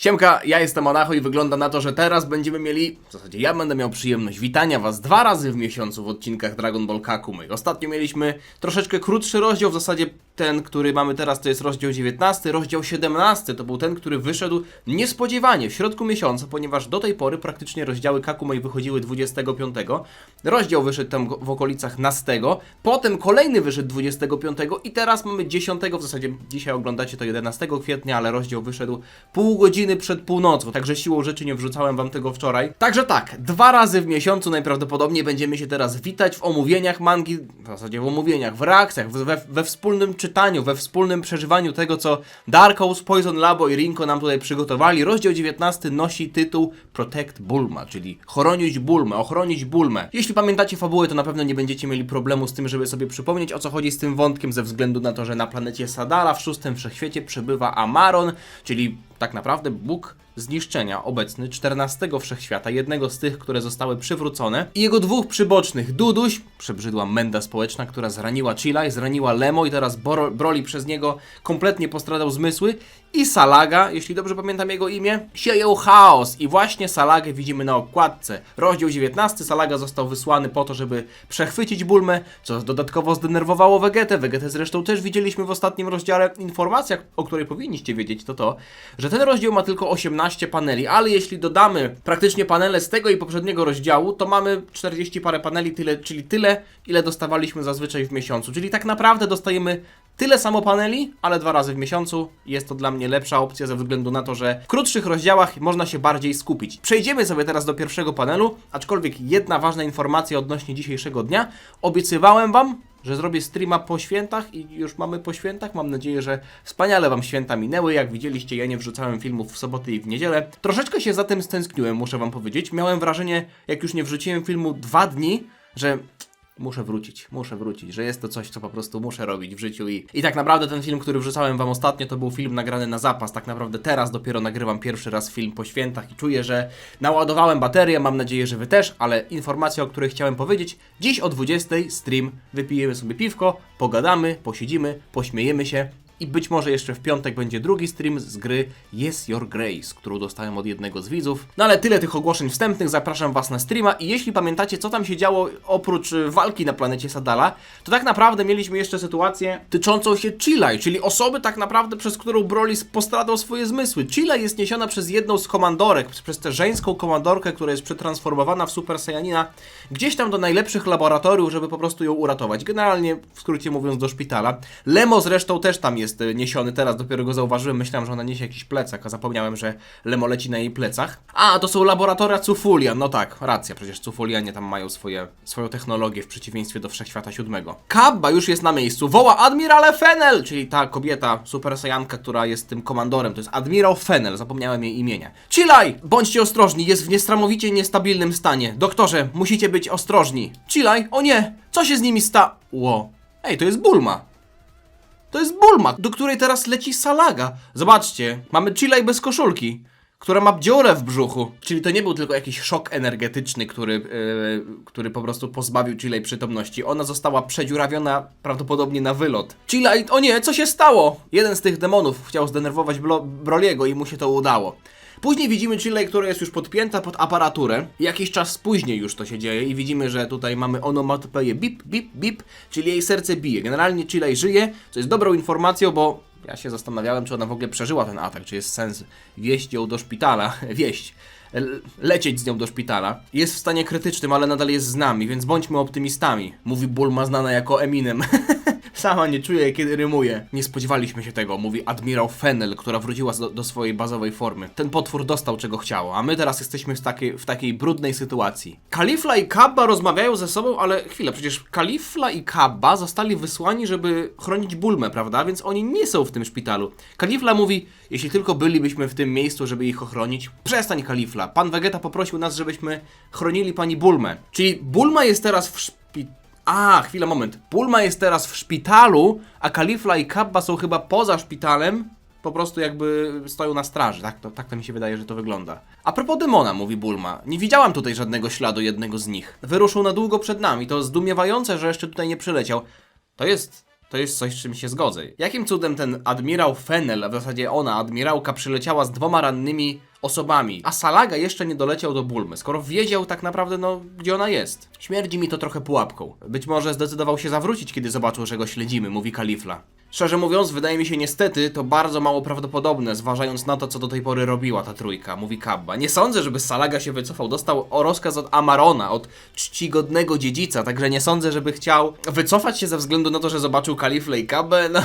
Siemka, ja jestem Monacho i wygląda na to, że teraz będziemy mieli, w zasadzie ja będę miał przyjemność witania was dwa razy w miesiącu w odcinkach Dragon Ball Kakumy. Ostatnio mieliśmy troszeczkę krótszy rozdział, w zasadzie ten, który mamy teraz to jest rozdział 19, rozdział 17 to był ten, który wyszedł niespodziewanie w środku miesiąca, ponieważ do tej pory praktycznie rozdziały Kakumej wychodziły 25. Rozdział wyszedł tam w okolicach Nastego, potem kolejny wyszedł 25 i teraz mamy 10, w zasadzie dzisiaj oglądacie to 11 kwietnia, ale rozdział wyszedł pół godziny przed północą, także siłą rzeczy nie wrzucałem wam tego wczoraj. Także tak, dwa razy w miesiącu najprawdopodobniej będziemy się teraz witać w omówieniach mangi, w zasadzie w omówieniach, w reakcjach, we, we wspólnym czytaniu, we wspólnym przeżywaniu tego, co Dark Horse, Poison Labo i Rinko nam tutaj przygotowali. Rozdział 19 nosi tytuł Protect Bulma, czyli chronić Bulmę, ochronić Bulmę. Jeśli pamiętacie fabułę, to na pewno nie będziecie mieli problemu z tym, żeby sobie przypomnieć o co chodzi z tym wątkiem, ze względu na to, że na planecie Sadala w szóstym wszechświecie przebywa Amaron, czyli tak naprawdę Bóg zniszczenia, obecny 14 wszechświata, jednego z tych, które zostały przywrócone, i jego dwóch przybocznych, Duduś, przebrzydła menda społeczna, która zraniła Chila, zraniła Lemo i teraz Broly przez niego kompletnie postradał zmysły, i Salaga, jeśli dobrze pamiętam jego imię, sieją chaos i właśnie Salagę widzimy na okładce. Rozdział 19, Salaga został wysłany po to, żeby przechwycić Bulmę, co dodatkowo zdenerwowało Vegetę. Vegetę zresztą też widzieliśmy w ostatnim rozdziale. Informacja, o której powinniście wiedzieć, to to, że ten rozdział ma tylko 18 paneli, ale jeśli dodamy praktycznie panele z tego i poprzedniego rozdziału, to mamy 40 parę paneli, tyle, czyli tyle, ile dostawaliśmy zazwyczaj w miesiącu. Czyli tak naprawdę dostajemy tyle samo paneli, ale dwa razy w miesiącu. Jest to dla mnie lepsza opcja ze względu na to, że w krótszych rozdziałach można się bardziej skupić. Przejdziemy sobie teraz do pierwszego panelu, aczkolwiek jedna ważna informacja odnośnie dzisiejszego dnia. Obiecywałem Wam, że zrobię streama po świętach i już mamy po świętach. Mam nadzieję, że wspaniale Wam święta minęły. Jak widzieliście, ja nie wrzucałem filmów w soboty i w niedzielę. Troszeczkę się za tym stęskniłem, muszę Wam powiedzieć. Miałem wrażenie, jak już nie wrzuciłem filmu dwa dni, że muszę wrócić, muszę wrócić, że jest to coś, co po prostu muszę robić w życiu i, i tak naprawdę ten film, który wrzucałem wam ostatnio, to był film nagrany na zapas, tak naprawdę teraz dopiero nagrywam pierwszy raz film po świętach i czuję, że naładowałem baterię, mam nadzieję, że wy też, ale informacja, o której chciałem powiedzieć, dziś o 20 stream, wypijemy sobie piwko, pogadamy, posiedzimy, pośmiejemy się, i być może jeszcze w piątek będzie drugi stream z gry Yes Your Grace, którą dostałem od jednego z widzów. No ale tyle tych ogłoszeń wstępnych, zapraszam Was na streama i jeśli pamiętacie, co tam się działo oprócz y, walki na planecie Sadala, to tak naprawdę mieliśmy jeszcze sytuację tyczącą się Chilaj, czyli osoby tak naprawdę, przez którą Broly postradał swoje zmysły. Chilaj jest niesiona przez jedną z komandorek, przez tę żeńską komandorkę, która jest przetransformowana w Super Saiyanina, gdzieś tam do najlepszych laboratoriów, żeby po prostu ją uratować. Generalnie, w skrócie mówiąc, do szpitala. Lemo zresztą też tam jest y, niesiony, teraz dopiero go zauważyłem, myślałem, że ona niesie jakiś plecak, a zapomniałem, że Lemo leci na jej plecach. A, to są laboratoria Cufulian, no tak, racja, przecież Cufulianie tam mają swoje, swoją technologię w przeciwieństwie do Wszechświata Siódmego. Kabba już jest na miejscu, woła Admirale Fennel, czyli ta kobieta, Super Saiyanka, która jest tym komandorem, to jest Admirał Fennel, zapomniałem jej imienia. Chilaj! Bądźcie ostrożni, jest w niesamowicie niestabilnym stanie. Doktorze, musicie być ostrożni. Chilaj, o nie, co się z nimi stało? Ej, to jest Bulma. To jest Bulma, do której teraz leci Salaga. Zobaczcie, mamy Chilaj bez koszulki, która ma dziurę w brzuchu. Czyli to nie był tylko jakiś szok energetyczny, który, yy, który po prostu pozbawił Chilaj przytomności. Ona została przedziurawiona prawdopodobnie na wylot. Chilaj, o nie, co się stało? Jeden z tych demonów chciał zdenerwować Blo Broliego i mu się to udało. Później widzimy Chile, która jest już podpięta pod aparaturę. Jakiś czas później już to się dzieje i widzimy, że tutaj mamy onomatopeję bip, bip, bip, czyli jej serce bije. Generalnie Chile żyje, co jest dobrą informacją, bo ja się zastanawiałem, czy ona w ogóle przeżyła ten atak, czy jest sens wieść ją do szpitala, wieść, lecieć z nią do szpitala. Jest w stanie krytycznym, ale nadal jest z nami, więc bądźmy optymistami. Mówi Bulma znana jako Eminem. Sama nie czuje, kiedy rymuje. Nie spodziewaliśmy się tego, mówi admirał Fennel, która wróciła do, do, swojej bazowej formy. Ten potwór dostał czego chciał, a my teraz jesteśmy w takiej, w takiej brudnej sytuacji. Kalifla i Kabba rozmawiają ze sobą, ale chwilę, przecież Kalifla i Kabba zostali wysłani, żeby chronić Bulmę, prawda? Więc oni nie są w tym szpitalu. Kalifla mówi, jeśli tylko bylibyśmy w tym miejscu, żeby ich ochronić, przestań Kalifla. Pan Vegeta poprosił nas, żebyśmy chronili pani Bulmę. Czyli Bulma jest teraz w szpitalu. A, chwila, moment. Bulma jest teraz w szpitalu, a Kalifla i Kabba są chyba poza szpitalem. Po prostu jakby stoją na straży, tak to, tak to mi się wydaje, że to wygląda. A propos demona, mówi Bulma, nie widziałam tutaj żadnego śladu jednego z nich. Wyruszył na długo przed nami, to zdumiewające, że jeszcze tutaj nie przyleciał. To jest To jest coś, z czym się zgodzę. Jakim cudem ten admirał Fennel, a w zasadzie ona, admirałka, przyleciała z dwoma rannymi osobami, a Salaga jeszcze nie doleciał do Bulmy, skoro wiedział tak naprawdę, no, gdzie ona jest. Śmierdzi mi to trochę pułapką. Być może zdecydował się zawrócić, kiedy zobaczył, że go śledzimy, mówi Kalifla. Szczerze mówiąc, wydaje mi się niestety to bardzo mało prawdopodobne, zważając na to, co do tej pory robiła ta trójka, mówi Kabba. Nie sądzę, żeby Salaga się wycofał. Dostał rozkaz od Amarona, od czcigodnego dziedzica, także nie sądzę, żeby chciał wycofać się ze względu na to, że zobaczył Kalifle i Kabbę. No,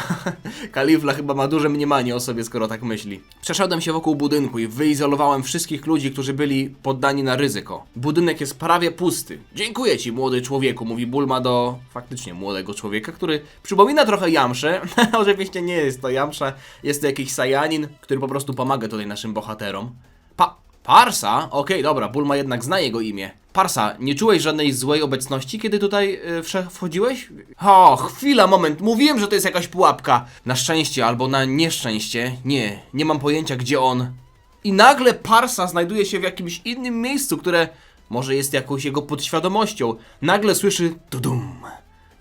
Kalifla chyba ma duże mniemanie o sobie, skoro tak myśli. Przeszedłem się wokół budynku i wyizolowałem wszystkich ludzi, którzy byli poddani na ryzyko. Budynek jest prawie pusty. Dziękuję ci, młody człowieku, mówi Bulma do faktycznie młodego człowieka, który przypomina trochę Jamszę. Oczywiście nie jest to Jamsza, jest to jakiś Sajanin, który po prostu pomaga tutaj naszym bohaterom. Pa... Parsa? Okej, dobra, Bulma jednak zna jego imię. Parsa, nie czułeś żadnej złej obecności, kiedy tutaj y, wszech wchodziłeś? O, chwila, moment, mówiłem, że to jest jakaś pułapka. Na szczęście albo na nieszczęście, nie, nie mam pojęcia gdzie on. I nagle Parsa znajduje się w jakimś innym miejscu, które może jest jakąś jego podświadomością. Nagle słyszy tudum.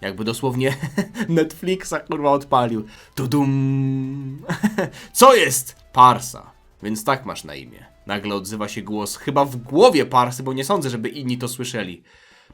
Jakby dosłownie Netflixa kurwa odpalił. Tudum. Co jest? Parsa. Więc tak masz na imię. Nagle odzywa się głos, chyba w głowie Parsy, bo nie sądzę, żeby inni to słyszeli.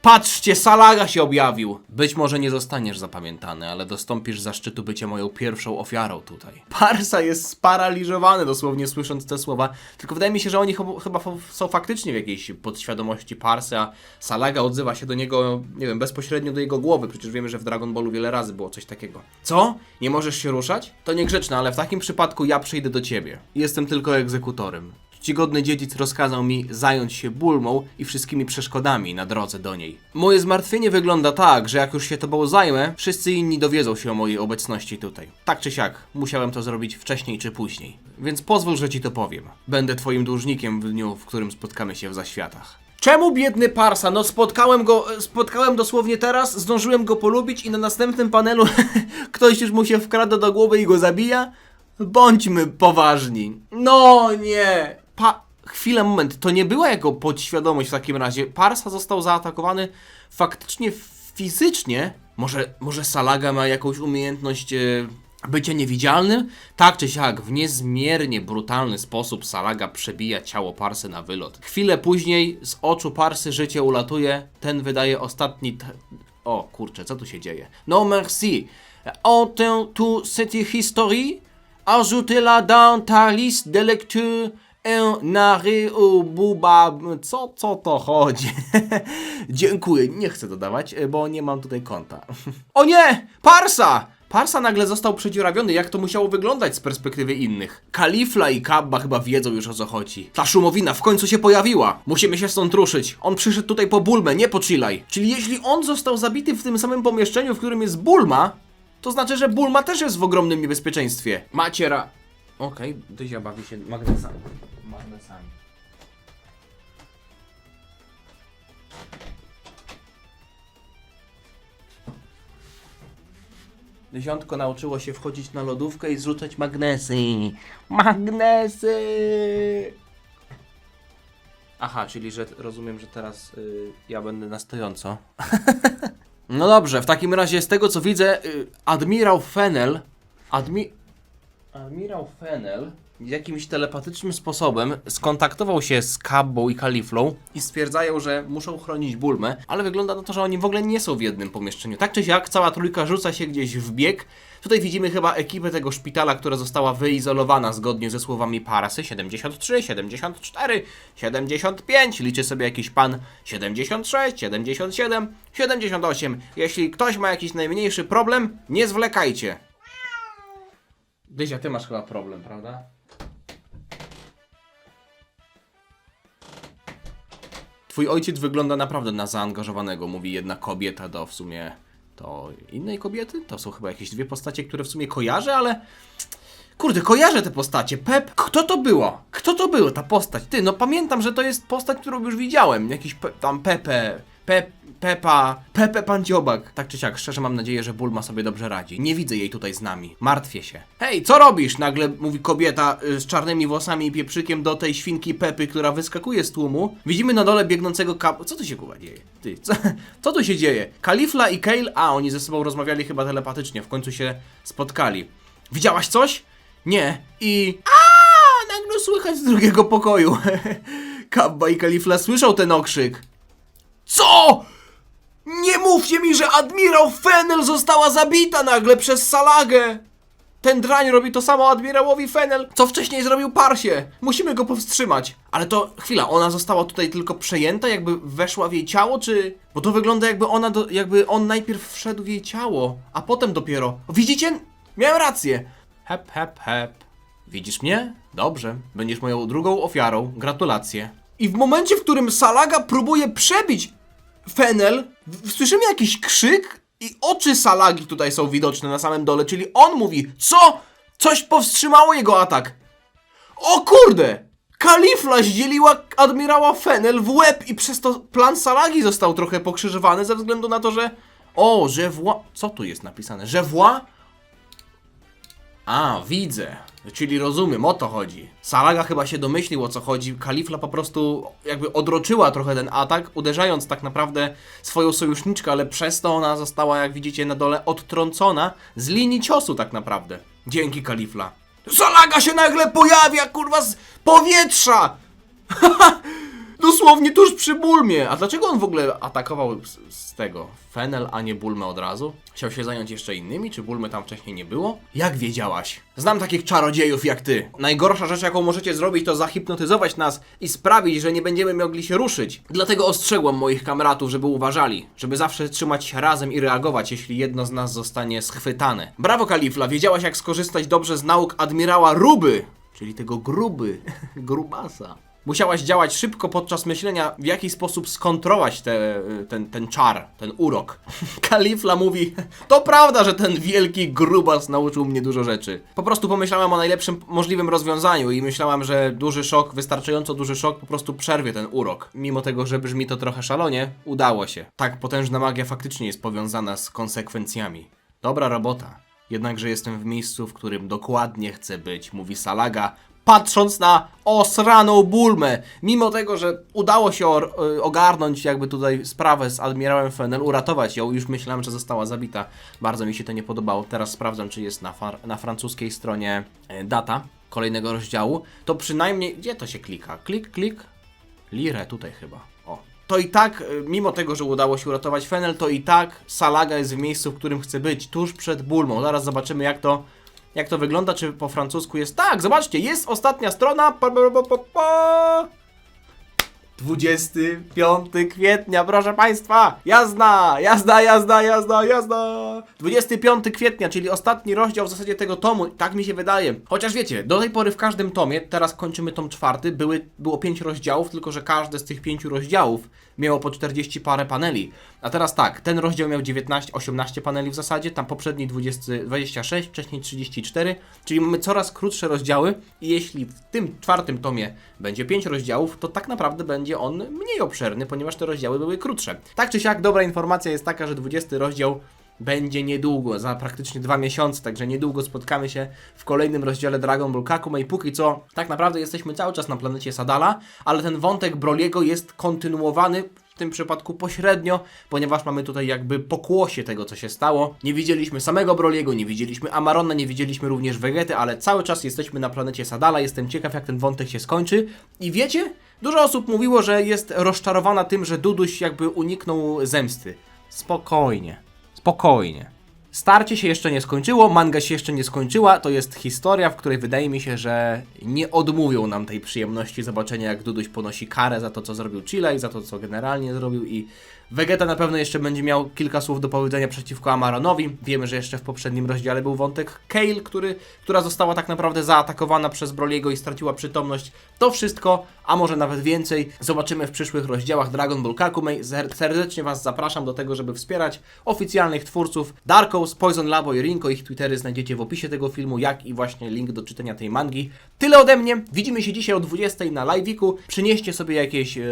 Patrzcie, Salaga się objawił! Być może nie zostaniesz zapamiętany, ale dostąpisz zaszczytu bycia moją pierwszą ofiarą tutaj. Parsa jest sparaliżowany dosłownie słysząc te słowa, tylko wydaje mi się, że oni chyba- są faktycznie w jakiejś podświadomości Parsy, a Salaga odzywa się do niego, nie wiem, bezpośrednio do jego głowy. Przecież wiemy, że w Dragon Ballu wiele razy było coś takiego. Co? Nie możesz się ruszać? To niegrzeczne, ale w takim przypadku ja przyjdę do ciebie. Jestem tylko egzekutorem. Czcigodny dziedzic rozkazał mi zająć się Bulmą i wszystkimi przeszkodami na drodze do niej. Moje zmartwienie wygląda tak, że jak już się tobą zajmę, wszyscy inni dowiedzą się o mojej obecności tutaj. Tak czy siak, musiałem to zrobić wcześniej czy później. Więc pozwól, że ci to powiem. Będę twoim dłużnikiem w dniu, w którym spotkamy się w zaświatach. Czemu biedny Parsa? No spotkałem go, e, spotkałem dosłownie teraz, zdążyłem go polubić i na następnym panelu ktoś już mu się wkrada do głowy i go zabija? Bądźmy poważni. No nie. Pa... Chwilę, moment. To nie była jego podświadomość w takim razie. Parsa został zaatakowany faktycznie fizycznie. Może, może Salaga ma jakąś umiejętność e, bycia niewidzialnym? Tak czy siak, w niezmiernie brutalny sposób Salaga przebija ciało Parsy na wylot. Chwilę później z oczu Parsy życie ulatuje. Ten wydaje ostatni... O kurczę, co tu się dzieje? No merci. Entends tu cette historie? Ajoutez-la dans ta liste de lecture au buba. Co, co to chodzi? Dziękuję, nie chcę dodawać, bo nie mam tutaj konta. o nie! Parsa! Parsa nagle został przedziurawiony, jak to musiało wyglądać z perspektywy innych. Kalifla i Kabba chyba wiedzą już o co chodzi. Ta szumowina w końcu się pojawiła. Musimy się stąd ruszyć. On przyszedł tutaj po Bulmę, nie po. Czyli jeśli on został zabity w tym samym pomieszczeniu, w którym jest Bulma, to znaczy, że Bulma też jest w ogromnym niebezpieczeństwie. Maciera. Okej, okay, Dyzia bawi się magnesami. Magnesami. Dyziątko nauczyło się wchodzić na lodówkę i zrzucać magnesy. Magnesy! Aha, czyli że rozumiem, że teraz y, ja będę na stojąco. No dobrze, w takim razie z tego co widzę, y, admirał Fennel. Admi... Admirał Fennel jakimś telepatycznym sposobem skontaktował się z Kabbą i Kaliflą i stwierdzają, że muszą chronić Bulmę, ale wygląda na to, że oni w ogóle nie są w jednym pomieszczeniu. Tak czy siak, cała trójka rzuca się gdzieś w bieg. Tutaj widzimy chyba ekipę tego szpitala, która została wyizolowana zgodnie ze słowami Parasy 73, 74, 75, liczy sobie jakiś pan 76, 77, 78. Jeśli ktoś ma jakiś najmniejszy problem, nie zwlekajcie. Dyzia, ty masz chyba problem, prawda? Twój ojciec wygląda naprawdę na zaangażowanego, mówi jedna kobieta do w sumie to innej kobiety? To są chyba jakieś dwie postacie, które w sumie kojarzę, ale kurde, kojarzę te postacie. Pep, kto to było? Kto to był ta postać? Ty, no pamiętam, że to jest postać, którą już widziałem. Jakiś pe tam Pepe, Pe Pepa, Pepe Pan Dziobak. Tak czy siak, szczerze mam nadzieję, że Bulma sobie dobrze radzi. Nie widzę jej tutaj z nami. Martwię się. Hej, co robisz? Nagle mówi kobieta y, z czarnymi włosami i pieprzykiem do tej świnki Pepy, która wyskakuje z tłumu. Widzimy na dole biegnącego kap... Co tu się kurwa dzieje? Ty, co, co tu się dzieje? Kalifla i Kale... A, oni ze sobą rozmawiali chyba telepatycznie. W końcu się spotkali. Widziałaś coś? Nie. I... A, nagle słychać z drugiego pokoju. Kabba i Kalifla słyszą ten okrzyk. Co? Nie mówcie mi, że admirał Fennel została zabita nagle przez Salagę! Ten drań robi to samo admirałowi Fennel, co wcześniej zrobił Parsie. Musimy go powstrzymać. Ale to, chwila, ona została tutaj tylko przejęta, jakby weszła w jej ciało, czy... Bo to wygląda jakby ona, do, jakby on najpierw wszedł w jej ciało, a potem dopiero... Widzicie? Miałem rację. Hep, hep, hep. Widzisz mnie? Dobrze. Będziesz moją drugą ofiarą. Gratulacje. I w momencie, w którym Salaga próbuje przebić Fenel, słyszymy jakiś krzyk i oczy Salagi tutaj są widoczne na samym dole, czyli on mówi, co? Coś powstrzymało jego atak. O kurde! Kalifla zdzieliła admirała Fenel w łeb i przez to plan Salagi został trochę pokrzyżowany ze względu na to, że... O, że wła... Co tu jest napisane? Że wła... A, widzę. Czyli rozumiem, o to chodzi. Salaga chyba się domyślił o co chodzi. Kalifla po prostu jakby odroczyła trochę ten atak, uderzając tak naprawdę swoją sojuszniczkę, ale przez to ona została, jak widzicie na dole, odtrącona z linii ciosu tak naprawdę. Dzięki Kalifla. Salaga się nagle pojawia, kurwa, z powietrza! Dosłownie tuż przy Bulmie. A dlaczego on w ogóle atakował z, z tego Fenel, a nie Bulmę od razu? Chciał się zająć jeszcze innymi? Czy Bulmy tam wcześniej nie było? Jak wiedziałaś? Znam takich czarodziejów jak ty. Najgorsza rzecz, jaką możecie zrobić, to zahipnotyzować nas i sprawić, że nie będziemy mogli się ruszyć. Dlatego ostrzegłem moich kamratów, żeby uważali, żeby zawsze trzymać się razem i reagować, jeśli jedno z nas zostanie schwytane. Brawo, Kalifla, wiedziałaś jak skorzystać dobrze z nauk admirała Ruby, czyli tego gruby, grubasa. Musiałaś działać szybko podczas myślenia, w jaki sposób skontrować te, ten, ten czar, ten urok. Kalifla mówi, to prawda, że ten wielki grubas nauczył mnie dużo rzeczy. Po prostu pomyślałam o najlepszym możliwym rozwiązaniu i myślałam, że duży szok, wystarczająco duży szok po prostu przerwie ten urok. Mimo tego, że brzmi to trochę szalonie, udało się. Tak potężna magia faktycznie jest powiązana z konsekwencjami. Dobra robota. Jednakże jestem w miejscu, w którym dokładnie chcę być, mówi Salaga, patrząc na osraną Bulmę. Mimo tego, że udało się y, ogarnąć jakby tutaj sprawę z admirałem Fennel, uratować ją, już myślałem, że została zabita. Bardzo mi się to nie podobało. Teraz sprawdzam, czy jest na, na francuskiej stronie e, data kolejnego rozdziału. To przynajmniej... Gdzie to się klika? Klik, klik? Lirę tutaj chyba. O. To i tak, y, mimo tego, że udało się uratować Fennel, to i tak Salaga jest w miejscu, w którym chce być, tuż przed Bulmą. Zaraz zobaczymy, jak to, jak to wygląda, czy po francusku jest. Tak, zobaczcie, jest ostatnia strona. Pa, pa, pa, pa, pa. 25 kwietnia, proszę Państwa! Jazda, jazda, jazda, jazda, jazda! 25 kwietnia, czyli ostatni rozdział w zasadzie tego tomu, tak mi się wydaje. Chociaż wiecie, do tej pory w każdym tomie, teraz kończymy tom czwarty, były, było 5 rozdziałów, tylko że każde z tych 5 rozdziałów miało po 40 parę paneli. A teraz tak, ten rozdział miał 19, 18 paneli w zasadzie, tam poprzedni 20, 26, wcześniej 34, czyli mamy coraz krótsze rozdziały i jeśli w tym czwartym tomie będzie 5 rozdziałów, to tak naprawdę będzie on mniej obszerny, ponieważ te rozdziały były krótsze. Tak czy siak, dobra informacja jest taka, że 20 rozdział będzie niedługo, za praktycznie dwa miesiące, także niedługo spotkamy się w kolejnym rozdziale Dragon Ball Kakuma i póki co tak naprawdę jesteśmy cały czas na planecie Sadala, ale ten wątek Broliego jest kontynuowany w tym przypadku pośrednio, ponieważ mamy tutaj jakby pokłosie tego, co się stało. Nie widzieliśmy samego Broliego, nie widzieliśmy Amarona, nie widzieliśmy również Vegety, ale cały czas jesteśmy na planecie Sadala. Jestem ciekaw, jak ten wątek się skończy. I wiecie, dużo osób mówiło, że jest rozczarowana tym, że Duduś jakby uniknął zemsty. Spokojnie. Spokojnie. Starcie się jeszcze nie skończyło, manga się jeszcze nie skończyła. To jest historia, w której wydaje mi się, że nie odmówią nam tej przyjemności zobaczenia, jak Duduś ponosi karę za to, co zrobił Chile i za to, co generalnie zrobił. I Vegeta na pewno jeszcze będzie miał kilka słów do powiedzenia przeciwko Amaronowi. Wiemy, że jeszcze w poprzednim rozdziale był wątek Kale, który, która została tak naprawdę zaatakowana przez Broliego i straciła przytomność. To wszystko, a może nawet więcej, zobaczymy w przyszłych rozdziałach Dragon Ball Kakumei. Serdecznie Was zapraszam do tego, żeby wspierać oficjalnych twórców Darkos, Poison Labo i Rinko. Ich Twittery znajdziecie w opisie tego filmu, jak i właśnie link do czytania tej mangi. Tyle ode mnie. Widzimy się dzisiaj o 20 na live'iku. Przynieście sobie jakieś e,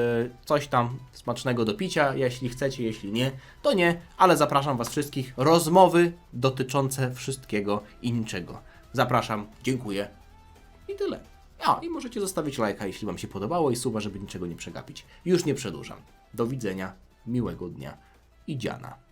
coś tam smacznego do picia, jeśli jeśli chcecie, jeśli nie, to nie, ale zapraszam Was wszystkich. Rozmowy dotyczące wszystkiego i niczego. Zapraszam, dziękuję i tyle. A, i możecie zostawić lajka, jeśli Wam się podobało i suba, żeby niczego nie przegapić. Już nie przedłużam. Do widzenia, miłego dnia i dziana.